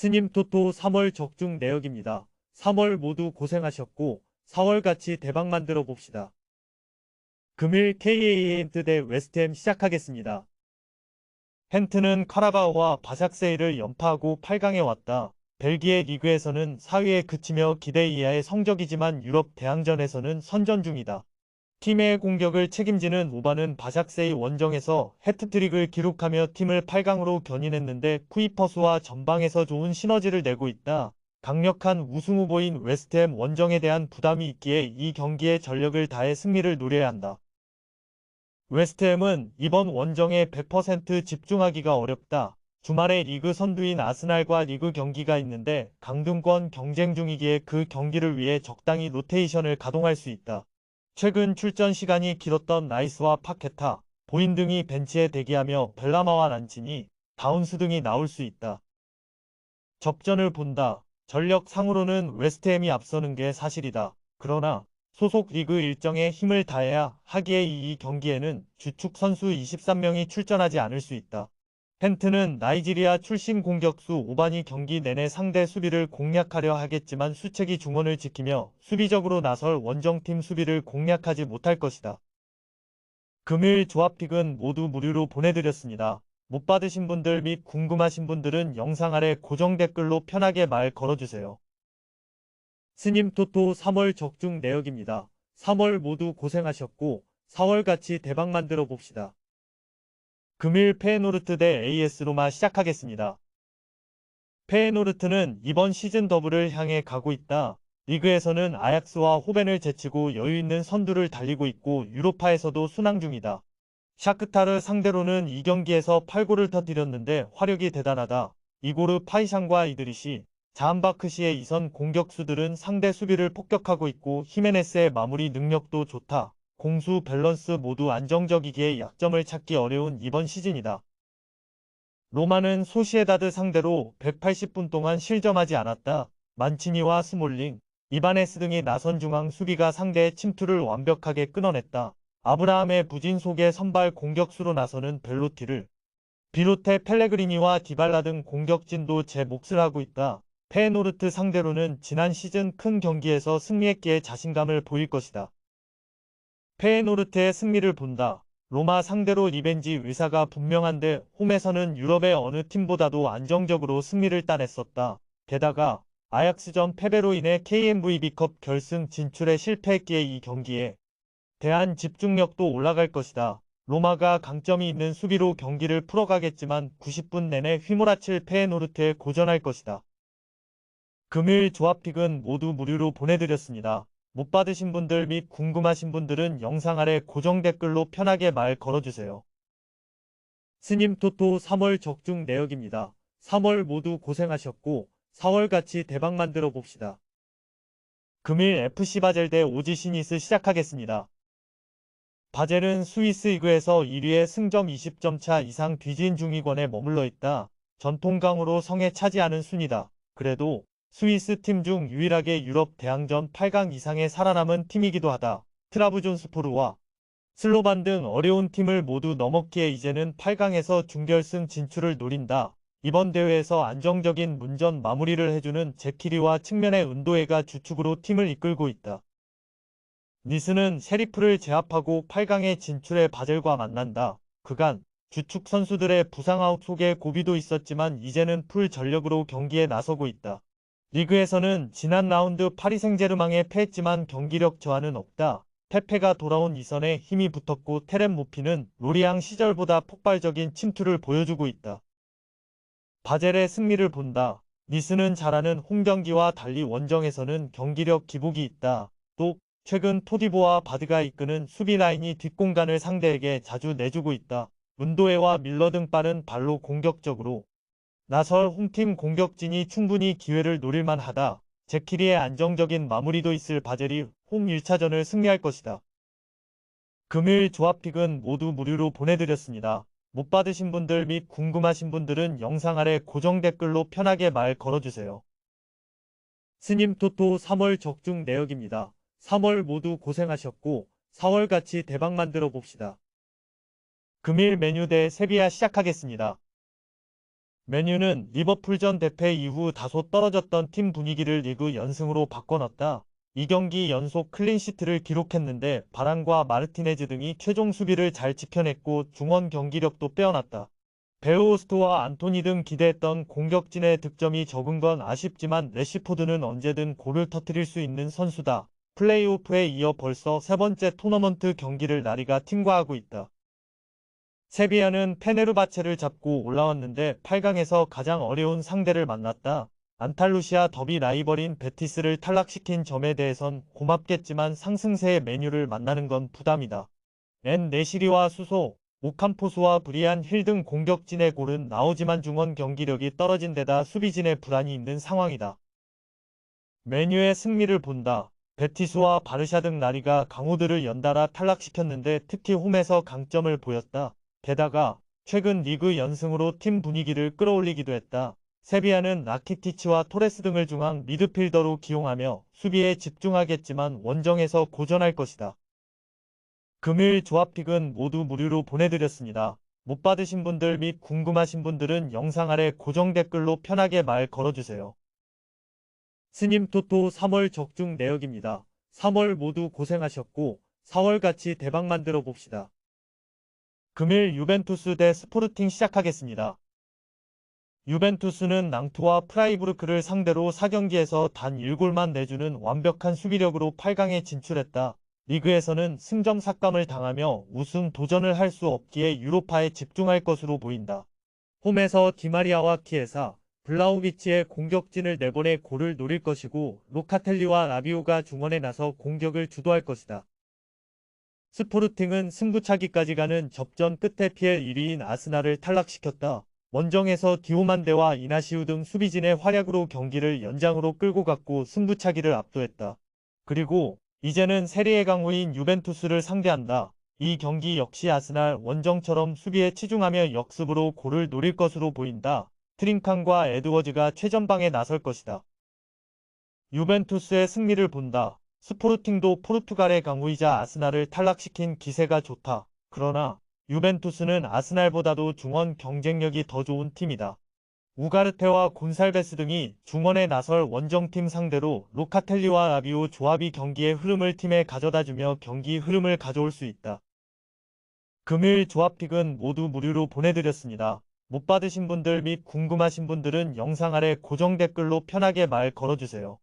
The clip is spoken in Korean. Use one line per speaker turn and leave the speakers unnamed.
스님 토토 3월 적중 내역입니다. 3월 모두 고생하셨고 4월 같이 대박 만들어 봅시다. 금일 KAA 대 웨스트햄 시작하겠습니다. 헨트는 카라바오와 바삭세이를 연파하고 8강에 왔다. 벨기에 리그에서는 4위에 그치며 기대 이하의 성적이지만 유럽 대항전에서는 선전 중이다. 팀의 공격을 책임지는 오바는 바삭세이 원정에서 해트트릭을 기록하며 팀을 8강으로 견인했는데 쿠이퍼스와 전방에서 좋은 시너지를 내고 있다. 강력한 우승 후보인 웨스트햄 원정에 대한 부담이 있기에 이 경기에 전력을 다해 승리를 노려야 한다. 웨스트햄은 이번 원정에 100% 집중하기가 어렵다. 주말에 리그 선두인 아스날과 리그 경기가 있는데 강등권 경쟁 중이기에 그 경기를 위해 적당히 로테이션을 가동할 수 있다. 최근 출전 시간이 길었던 나이스와 파케타, 보인 등이 벤치에 대기하며 벨라마와 란치니, 다운스 등이 나올 수 있다. 접전을 본다. 전력 상으로는 웨스트햄이 앞서는 게 사실이다. 그러나 소속 리그 일정에 힘을 다해야 하기에 이 경기에는 주축 선수 23명이 출전하지 않을 수 있다. 펜트는 나이지리아 출신 공격수 오반이 경기 내내 상대 수비를 공략하려 하겠지만 수책이 중원을 지키며 수비적으로 나설 원정팀 수비를 공략하지 못할 것이다. 금일 조합픽은 모두 무료로 보내드렸습니다. 못 받으신 분들 및 궁금하신 분들은 영상 아래 고정 댓글로 편하게 말 걸어주세요. 스님 토토 3월 적중 내역입니다. 3월 모두 고생하셨고 4월 같이 대박 만들어 봅시다. 금일 페에노르트 대 AS 로마 시작하겠습니다. 페에노르트는 이번 시즌 더블을 향해 가고 있다. 리그에서는 아약스와 호벤을 제치고 여유있는 선두를 달리고 있고 유로파에서도 순항 중이다. 샤크타르 상대로는 이 경기에서 8골을 터뜨렸는데 화력이 대단하다. 이고르 파이샹과 이드리시, 자한바크시의 이선 공격수들은 상대 수비를 폭격하고 있고 히메네스의 마무리 능력도 좋다. 공수 밸런스 모두 안정적이기에 약점을 찾기 어려운 이번 시즌이다. 로마는 소시에다드 상대로 180분 동안 실점하지 않았다. 만치니와 스몰링, 이바네스 등이 나선 중앙 수비가 상대의 침투를 완벽하게 끊어냈다. 아브라함의 부진 속에 선발 공격수로 나서는 벨로티를 비롯해 펠레그리니와 디발라 등 공격진도 제 몫을 하고 있다. 페노르트 상대로는 지난 시즌 큰 경기에서 승리했기에 자신감을 보일 것이다. 페노르트의 승리를 본다. 로마 상대로 리벤지 의사가 분명한데 홈에서는 유럽의 어느 팀보다도 안정적으로 승리를 따냈었다. 게다가 아약스전 패배로 인해 KMVB컵 결승 진출에 실패했기에 이 경기에 대한 집중력도 올라갈 것이다. 로마가 강점이 있는 수비로 경기를 풀어가겠지만 90분 내내 휘몰아칠 페에노르트에 고전할 것이다. 금일 조합픽은 모두 무료로 보내드렸습니다. 못 받으신 분들 및 궁금하신 분들은 영상 아래 고정 댓글로 편하게 말 걸어주세요. 스님 토토 3월 적중 내역입니다. 3월 모두 고생하셨고 4월 같이 대박 만들어 봅시다. 금일 FC 바젤 대 오지 시니스 시작하겠습니다. 바젤은 스위스 리그에서 1위에 승점 20점 차 이상 뒤진 중위권에 머물러 있다. 전통 강으로 성에 차지 않은 순이다. 그래도 스위스 팀 중 유일하게 유럽 대항전 8강 이상에 살아남은 팀이기도 하다. 트라브존스포르와 슬로반 등 어려운 팀을 모두 넘었기에 이제는 8강에서 준결승 진출을 노린다. 이번 대회에서 안정적인 문전 마무리를 해주는 제키리와 측면의 은도해가 주축으로 팀을 이끌고 있다. 니스는 셰리프를 제압하고 8강에 진출해 바젤과 만난다. 그간 주축 선수들의 부상 아웃 속에 고비도 있었지만 이제는 풀 전력으로 경기에 나서고 있다. 리그에서는 지난 라운드 파리 생제르망에 패했지만 경기력 저하는 없다. 페페가 돌아온 이선에 힘이 붙었고 테렌 모피는 로리앙 시절보다 폭발적인 침투를 보여주고 있다. 바젤의 승리를 본다. 니스는 잘하는 홈경기와 달리 원정에서는 경기력 기복이 있다. 또 최근 토디보와 바드가 이끄는 수비 라인이 뒷공간을 상대에게 자주 내주고 있다. 문도에와 밀러 등 빠른 발로 공격적으로 나설 홈팀 공격진이 충분히 기회를 노릴만 하다. 제키리의 안정적인 마무리도 있을 바젤이 홈 1차전을 승리할 것이다. 금일 조합픽은 모두 무료로 보내드렸습니다. 못 받으신 분들 및 궁금하신 분들은 영상 아래 고정 댓글로 편하게 말 걸어주세요. 스님 토토 3월 적중 내역입니다. 3월 모두 고생하셨고 4월 같이 대박 만들어 봅시다. 금일 메뉴 대 세비야 시작하겠습니다. 메뉴는 리버풀전 대패 이후 다소 떨어졌던 팀 분위기를 리그 연승으로 바꿔놨다. 2경기 연속 클린시트를 기록했는데 바란과 마르티네즈 등이 최종 수비를 잘 지켜냈고 중원 경기력도 빼어났다. 베오스토와 안토니 등 기대했던 공격진의 득점이 적은 건 아쉽지만 레시포드는 언제든 골을 터뜨릴 수 있는 선수다. 플레이오프에 이어 벌써 세 번째 토너먼트 경기를 나리가 팀과 하고 있다. 세비야는 페네르바체를 잡고 올라왔는데 8강에서 가장 어려운 상대를 만났다. 안탈루시아 더비 라이벌인 베티스를 탈락시킨 점에 대해선 고맙겠지만 상승세의 메뉴를 만나는 건 부담이다. 엔 네시리와 수소, 오캄포스와 브리안 힐 등 공격진의 골은 나오지만 중원 경기력이 떨어진 데다 수비진의 불안이 있는 상황이다. 메뉴의 승리를 본다. 베티스와 바르샤 등 나리가 강호들을 연달아 탈락시켰는데 특히 홈에서 강점을 보였다. 게다가 최근 리그 연승으로 팀 분위기를 끌어올리기도 했다. 세비야는 라키티치와 토레스 등을 중앙 미드필더로 기용하며 수비에 집중하겠지만 원정에서 고전할 것이다. 금일 조합픽은 모두 무료로 보내드렸습니다. 못 받으신 분들 및 궁금하신 분들은 영상 아래 고정 댓글로 편하게 말 걸어주세요. 스님 토토 3월 적중 내역입니다. 3월 모두 고생하셨고 4월 같이 대박 만들어 봅시다. 금일 유벤투스 대 스포르팅 시작하겠습니다. 유벤투스는 낭토와 프라이부르크를 상대로 4경기에서 단 1골만 내주는 완벽한 수비력으로 8강에 진출했다. 리그에서는 승점 삭감을 당하며 우승 도전을 할 수 없기에 유로파에 집중할 것으로 보인다. 홈에서 디마리아와 키에사, 블라우비치의 공격진을 내보내 골을 노릴 것이고 로카텔리와 라비오가 중원에 나서 공격을 주도할 것이다. 스포르팅은 승부차기까지 가는 접전 끝에 피엘 1위인 아스날을 탈락시켰다. 원정에서 디오만데와 이나시우 등 수비진의 활약으로 경기를 연장으로 끌고 갔고 승부차기를 압도했다. 그리고 이제는 세리에 강호인 유벤투스를 상대한다. 이 경기 역시 아스날 원정처럼 수비에 치중하며 역습으로 골을 노릴 것으로 보인다. 트링칸과 에드워즈가 최전방에 나설 것이다. 유벤투스의 승리를 본다. 스포르팅도 포르투갈의 강호이자 아스날을 탈락시킨 기세가 좋다. 그러나 유벤투스는 아스날보다도 중원 경쟁력이 더 좋은 팀이다. 우가르테와 곤살베스 등이 중원에 나설 원정팀 상대로 로카텔리와 라비오 조합이 경기의 흐름을 팀에 가져다주며 경기 흐름을 가져올 수 있다. 금일 조합픽은 모두 무료로 보내드렸습니다. 못 받으신 분들 및 궁금하신 분들은 영상 아래 고정 댓글로 편하게 말 걸어주세요.